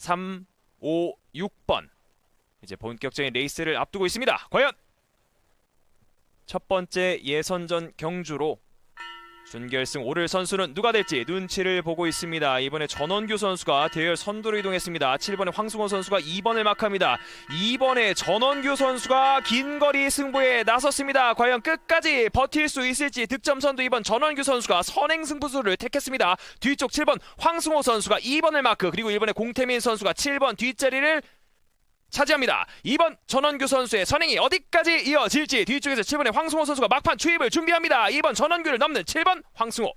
3, 5, 6번. 이제 본격적인 레이스를 앞두고 있습니다. 과연 첫 번째 예선전 경주로 준결승 오를 선수는 누가 될지 눈치를 보고 있습니다. 이번에 전원규 선수가 대열 선두로 이동했습니다. 7번에 황승호 선수가 2번을 마크합니다. 2번에 전원규 선수가 긴 거리 승부에 나섰습니다. 과연 끝까지 버틸 수 있을지 득점 선두 2번 전원규 선수가 선행 승부수를 택했습니다. 뒤쪽 7번 황승호 선수가 2번을 마크 그리고 1번에 공태민 선수가 7번 뒷자리를 차지합니다. 2번 전원규 선수의 선행이 어디까지 이어질지 뒤쪽에서 7번의 황승호 선수가 막판 추입을 준비합니다. 2번 전원규를 넘는 7번 황승호.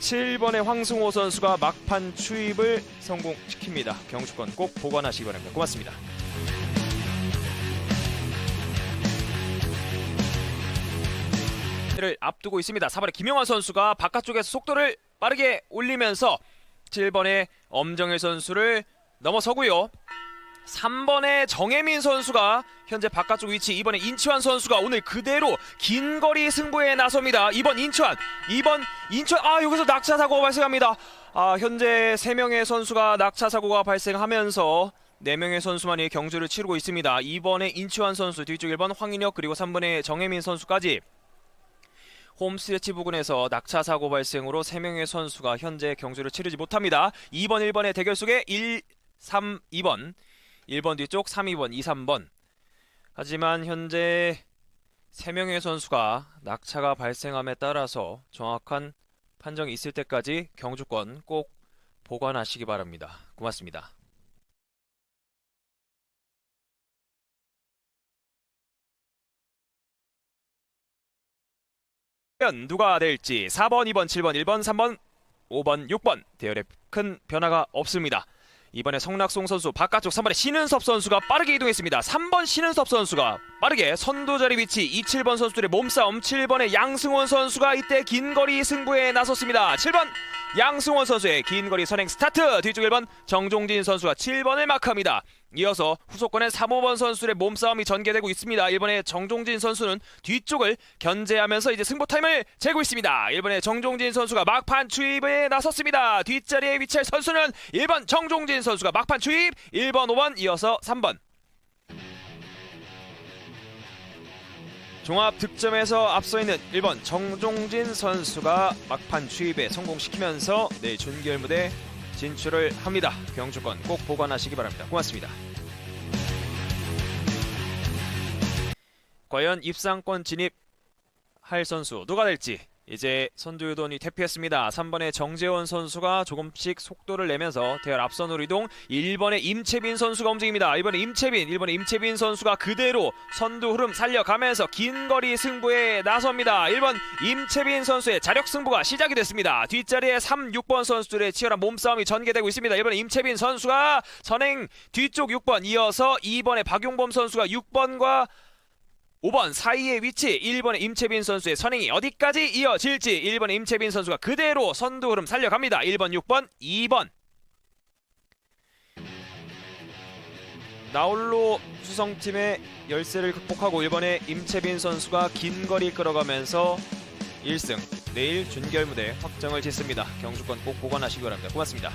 (7번의) 황승호 선수가 막판 추입을 성공시킵니다. 경주권 꼭 보관하시기 바랍니다. 고맙습니다. 를 앞두고 있습니다. 4번의 김영환 선수가 바깥쪽에서 속도를 빠르게 올리면서 7번의 엄정일 선수를 넘어서고요. 3번의 정혜민 선수가 현재 바깥쪽 위치 2번의 인치환 선수가 오늘 그대로 긴 거리 승부에 나섭니다. 2번 인치환 2번 인치환 아 여기서 낙차 사고가 발생합니다. 아 현재 3명의 선수가 낙차 사고가 발생하면서 4명의 선수만이 경주를 치르고 있습니다. 2번의 인치환 선수 뒤쪽 1번 황인혁 그리고 3번의 정혜민 선수까지 홈스트레치 부근에서 낙차 사고 발생으로 3명의 선수가 현재 경주를 치르지 못합니다. 2번 1번의 대결 속에 1, 3, 2번 1번 뒤쪽 3, 2번, 2, 3번 하지만 현재 3명의 선수가 낙차가 발생함에 따라서 정확한 판정이 있을 때까지 경주권 꼭 보관하시기 바랍니다. 고맙습니다. 누가 될지 4번, 2번, 7번, 1번, 3번, 5번, 6번 대열에 큰 변화가 없습니다. 이번에 성낙송 선수 바깥쪽 3번의 신은섭 선수가 빠르게 이동했습니다. 3번 신은섭 선수가 빠르게 선두 자리 위치 2, 7번 선수들의 몸싸움 7번의 양승원 선수가 이때 긴 거리 승부에 나섰습니다. 7번 양승원 선수의 긴 거리 선행 스타트 뒤쪽 1번 정종진 선수가 7번을 마크합니다. 이어서 후속권의 3, 5번 선수들의 몸싸움이 전개되고 있습니다. 1번의 정종진 선수는 뒤쪽을 견제하면서 이제 승부 타임을 재고 있습니다. 1번의 정종진 선수가 막판 추입에 나섰습니다. 뒷자리에 위치할 선수는 1번 정종진 선수가 막판 추입 1번, 5번 이어서 3번 종합 득점에서 앞서 있는 1번 정종진 선수가 막판 추입에 성공시키면서 내일 준결 무대 진출을 합니다. 경주권 꼭 보관하시기 바랍니다. 고맙습니다. 과연 입상권 진입 할 선수 누가 될지 이제 선두유돈이 대피했습니다. 3번의 정재원 선수가 조금씩 속도를 내면서 대열 앞선으로 이동 1번의 임채빈 선수가 움직입니다. 1번의 임채빈, 1번의 임채빈 선수가 그대로 선두 흐름 살려가면서 긴 거리 승부에 나섭니다. 1번 임채빈 선수의 자력 승부가 시작이 됐습니다. 뒷자리에 3, 6번 선수들의 치열한 몸싸움이 전개되고 있습니다. 1번의 임채빈 선수가 선행 뒤쪽 6번 이어서 2번의 박용범 선수가 6번과 5번 사이의 위치 1번의 임채빈 선수의 선행이 어디까지 이어질지 1번의 임채빈 선수가 그대로 선두 흐름 살려갑니다. 1번, 6번, 2번 나홀로 수성팀의 열세를 극복하고 1번의 임채빈 선수가 긴 거리 끌어가면서 1승 내일 준결 무대 확정을 짓습니다. 경주권 꼭 보관하시기 바랍니다. 고맙습니다.